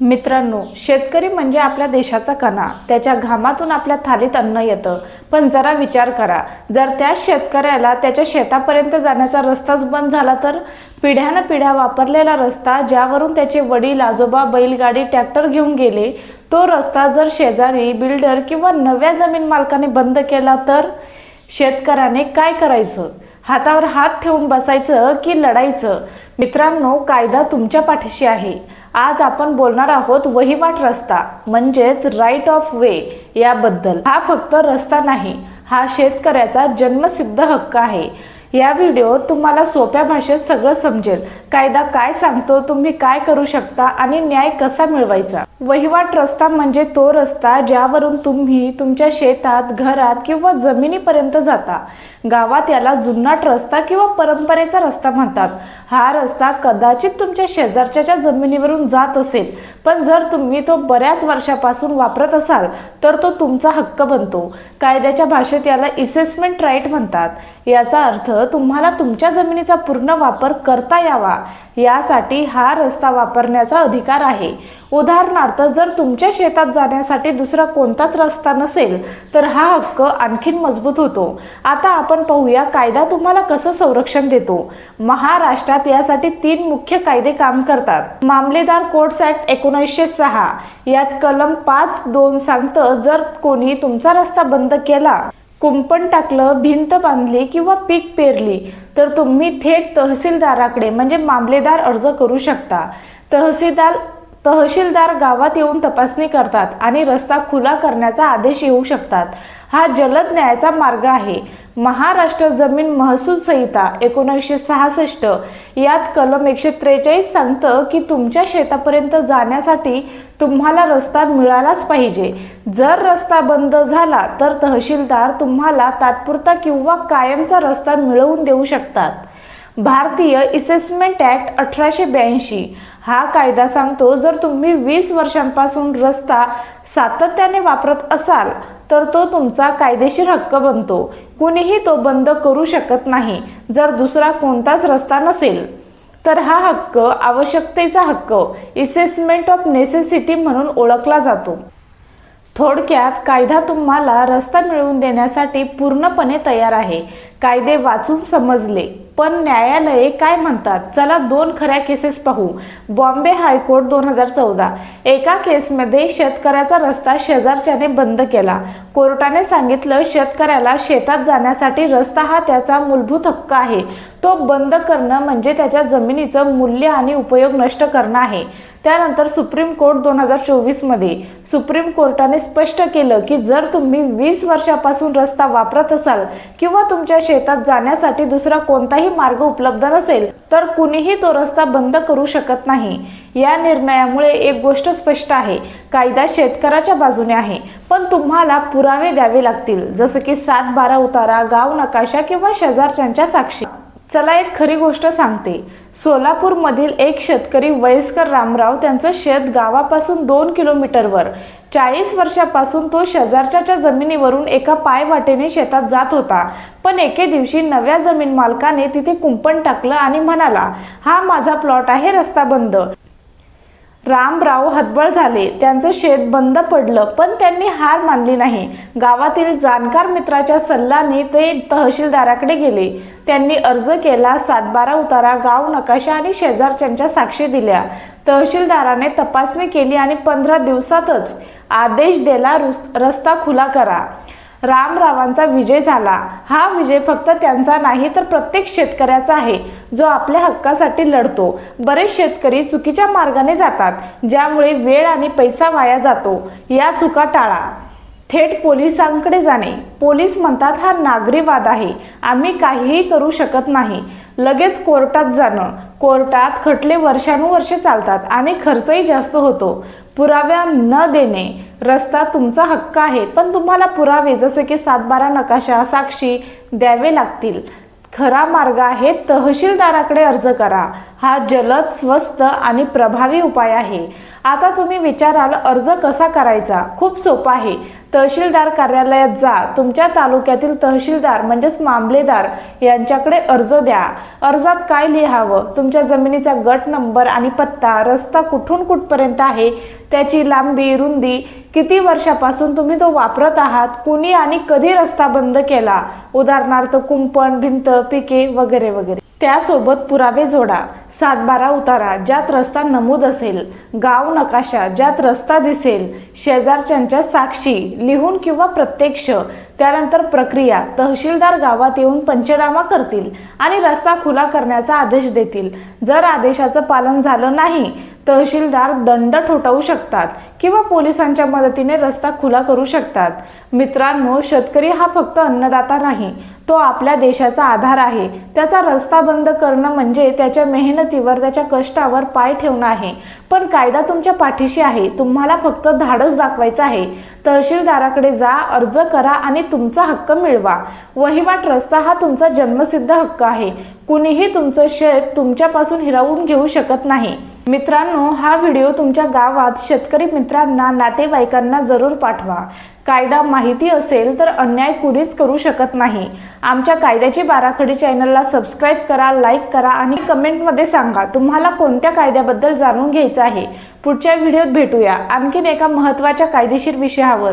मित्रांनो शेतकरी म्हणजे आपल्या देशाचा कणा. त्याच्या घामातून आपल्या थालीत अन्न येतं. पण जरा विचार करा. जर त्या शेतकऱ्याला त्याच्या शेतापर्यंत जाण्याचा रस्ताच बंद झाला तर? पिढ्यानं पिढ्या वापरलेला रस्ता ज्यावरून त्याचे वडील आजोबा बैलगाडी ट्रॅक्टर घेऊन गेले तो रस्ता जर शेजारी बिल्डर किंवा नव्या जमीन मालकाने बंद केला तर? शेतकऱ्याने काय करायचं? हातावर हात ठेवून बसायचं की लढायचं? मित्रांनो कायदा तुमच्या पाठीशी आहे. आज आपण बोलणार आहोत वहिवाट रस्ता म्हणजेच राईट ऑफ वे याबद्दल. हा फक्त रस्ता नाही हा शेतकऱ्याचा जन्मसिद्ध हक्क आहे. या व्हिडिओ तुम्हाला सोप्या भाषेत सगळं समजेल. कायदा काय सांगतो तुम्ही काय करू शकता आणि न्याय कसा मिळवायचा? वहिवाट रस्ता म्हणजे तो रस्ता ज्यावरून तुम्ही तुमच्या शेतात घरात किंवा जमिनीपर्यंत जाता. गावात याला जुन्नाट रस्ता किंवा परंपरेचा रस्ता म्हणतात. हा रस्ता कदाचित तुमच्या शेजारच्या जमिनीवरून जात असेल पण जर तुम्ही तो बऱ्याच वर्षापासून वापरत असाल तर तो तुमचा हक्क बनतो. कायद्याच्या भाषेत याला इसेसमेंट राईट म्हणतात. याचा अर्थ तुम्हाला तुमच्या जमिनीचा पूर्ण वापर करता यावा. यासाठी हा रस्ता वापरण्याचा अधिकार आहे. उदाहरणार्थ जर तुमच्या शेतात जाण्यासाठी दुसरा कोणताच रस्ता नसेल तर हा हक्क आणखीन मजबूत होतो. आता आपण पाहूया कायदा तुम्हाला कसं संरक्षण देतो. महाराष्ट्रात यासाठी तीन मुख्य कायदे काम करतात. मामलेदार कोर्ट्स ऍक्ट एकोणीसशे सहा. यात कलम पाच दोन सांगतं जर कोणी तुमचा रस्ता बंद केला कुंपण टाकलं भिंत बांधली किंवा पीक पेरली तर तुम्ही थेट तहसीलदाराकडे म्हणजे मामलेदार अर्ज करू शकता. तहसीलदार तहसीलदार गावात येऊन तपासणी करतात आणि रस्ता खुला करण्याचा आदेश येऊ शकतात. हा जलद न्यायाचा मार्ग आहे. महाराष्ट्र जमीन महसूल संहिता एकोणीसशे सहासष्ट. यात कलम एकशे त्रेचाळीस सांगतं की तुमच्या शेतापर्यंत जाण्यासाठी तुम्हाला रस्ता मिळालाच पाहिजे. जर रस्ता बंद झाला तर तहसीलदार तुम्हाला तात्पुरता किंवा कायमचा रस्ता मिळवून देऊ शकतात. भारतीय इसेसमेंट ॲक्ट अठराशे ब्याऐंशी. हा कायदा सांगतो जर तुम्ही वीस वर्षांपासून रस्ता सातत्याने वापरत असाल तर तो तुमचा कायदेशीर हक्क बनतो. कुणीही तो बंद करू शकत नाही जर दुसरा कोणताच रस्ता नसेल. तर हा हक्क आवश्यकतेचा हक्क इसेसमेंट ऑफ नेसेसिटी म्हणून ओळखला जातो. थोडक्यात कायदा तुम्हाला रस्ता मिळवून देण्यासाठी पूर्णपणे तयार आहे. कायदे वाचून समजले. पण न्यायालये काय म्हणतात? चला दोन खऱ्या केसेस पाहू. बॉम्बे हायकोर्ट दोन हजार चौदा. एका केसमध्ये शेतकऱ्याचा रस्ता शेजारच्याने बंद केला. कोर्टाने सांगितलं शेतकऱ्याला शेतात जाण्यासाठी रस्ता हा त्याचा मूलभूत हक्क आहे. तो बंद करणं म्हणजे त्याच्या जमिनीचं मूल्य आणि उपयोग नष्ट करणं आहे. त्यानंतर सुप्रीम कोर्ट दोन हजार चोवीसमध्ये सुप्रीम कोर्टाने स्पष्ट केलं की जर तुम्ही वीस वर्षापासून रस्ता वापरत असाल किंवा तुमच्या शेतात जाण्यासाठी दुसरा कोणताही मार्ग उपलब्ध नसेल तर कुणीही तो रस्ता बंद करू शकत नाही. या निर्णयामुळे एक गोष्ट स्पष्ट आहे कायदा शेतकऱ्याच्या बाजूने आहे पण तुम्हाला पुरावे द्यावे लागतील जसं की सात बारा उतारा गाव नकाशा किंवा शेजारच्यांच्या साक्षी. चला एक खरी गोष्ट सांगते. सोलापूरमधील एक शेतकरी वयस्कर रामराव त्यांचं शेत गावापासून दोन किलोमीटरवर. चाळीस वर्षापासून तो शेजारच्या जमिनीवरून एका पायवाटेने शेतात जात होता. पण एके दिवशी नव्या जमीन मालकाने तिथे कुंपण टाकलं आणि म्हणाला हा माझा प्लॉट आहे रस्ता बंद. रामराव हतबळ झाले. त्यांचं शेत बंद पडलं पण त्यांनी हार मानली नाही. गावातील जाणकार मित्राच्या सल्ल्याने ते तहसीलदाराकडे गेले. त्यांनी अर्ज केला सातबारा उतारा गाव नकाशा आणि शेजारच्यांच्या साक्षी दिल्या. तहसीलदाराने तपासणी केली आणि पंधरा दिवसातच आदेश दिला रुस- रस्ता खुला करा. रामरावांचा विजय झाला. हा विजय फक्त त्यांचा नाही तर प्रत्येक शेतकऱ्याचा आहे जो आपल्या हक्कासाठी लढतो. बरेच शेतकरी चुकीच्या मार्गाने जातात ज्यामुळे वेळ आणि पैसा वाया जातो. या चुका टाळा. थेट पोलिसांकडे जाणे. पोलीस म्हणतात हा नागरी वाद आहे. आम्ही काहीही करू शकत नाही. लगेच कोर्टात जाणं. कोर्टात खटले वर्षानुवर्षे चालतात आणि खर्चही जास्त होतो. पुराव्या न देणे. रस्ता तुमचा हक्क आहे पण तुम्हाला पुरावे जसे की सातबारा नकाशा साक्षी द्यावे लागतील. खरा मार्ग आहे तहसीलदाराकडे अर्ज करा. हा जलद स्वस्त आणि प्रभावी उपाय आहे. आता तुम्ही विचाराल अर्ज कसा करायचा? खूप सोपा आहे. तहसीलदार कार्यालयात जा. तुमच्या तालुक्यातील तहसीलदार म्हणजेच मामलेदार यांच्याकडे अर्ज द्या. अर्जात काय लिहावं? तुमच्या जमिनीचा गट नंबर आणि पत्ता रस्ता कुठून कुठपर्यंत आहे त्याची लांबी रुंदी किती वर्षापासून तुम्ही तो वापरत आहात कुणी आणि कधी रस्ता बंद केला? उदाहरणार्थ कुंपण भिंत पिके वगैरे वगैरे. त्यासोबत पुरावे जोडा. सातबारा उतारा ज्यात रस्ता नमूद असेल गाव नकाशा ज्यात रस्ता दिसेल शेजारच्यांच्या साक्षी लिहून किंवा प्रत्यक्ष त्यानंतर प्रक्रिया तहसीलदार गावात येऊन पंचनामा करतील आणि रस्ता खुला करण्याचा आदेश देतील. जर आदेशाचं पालन झालं नाही तहसीलदार दंड ठोठावू शकतात किंवा पोलिसांच्या मदतीने रस्ता खुला करू शकतात. मित्रांनो शेतकरी हा फक्त अन्नदाता नाही तो आपल्या देशाचा आधार आहे. त्याचा रस्ता बंद करणं म्हणजे त्याच्या मेहनत मेहनतीवर त्याच्या कष्टावर पाय ठेवणं आहे. पण कायदा तुमच्या पाठीशी आहे. तुम्हाला फक्त धाडस दाखवायचं आहे. तहसीलदाराकडे जा अर्ज करा आणि तुमचा हक्क मिळवा. वहिवाट रस्ता हा तुमचा जन्मसिद्ध हक्क आहे. कुणीही तुमचं शेत तुमच्यापासून हिरावून घेऊ शकत नाही. मित्रांनो हा व्हिडिओ तुमच्या गावात शेतकरी मित्रांना नातेवाईकांना जरूर पाठवा. कायदा माहिती असेल तर अन्याय कुणीच करू शकत नाही. आमच्या कायद्याची बाराखडी चॅनलला सबस्क्राईब करा लाईक करा आणि कमेंटमध्ये सांगा तुम्हाला कोणत्या कायद्याबद्दल जाणून घ्यायचं आहे? पुढच्या व्हिडिओत भेटूया. आणखीन एका महत्त्वाच्या कायदेशीर विषयावर.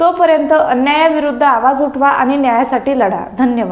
तोपर्यंत अन्यायाविरुद्ध आवाज उठवा आणि न्यायासाठी लढा. धन्यवाद.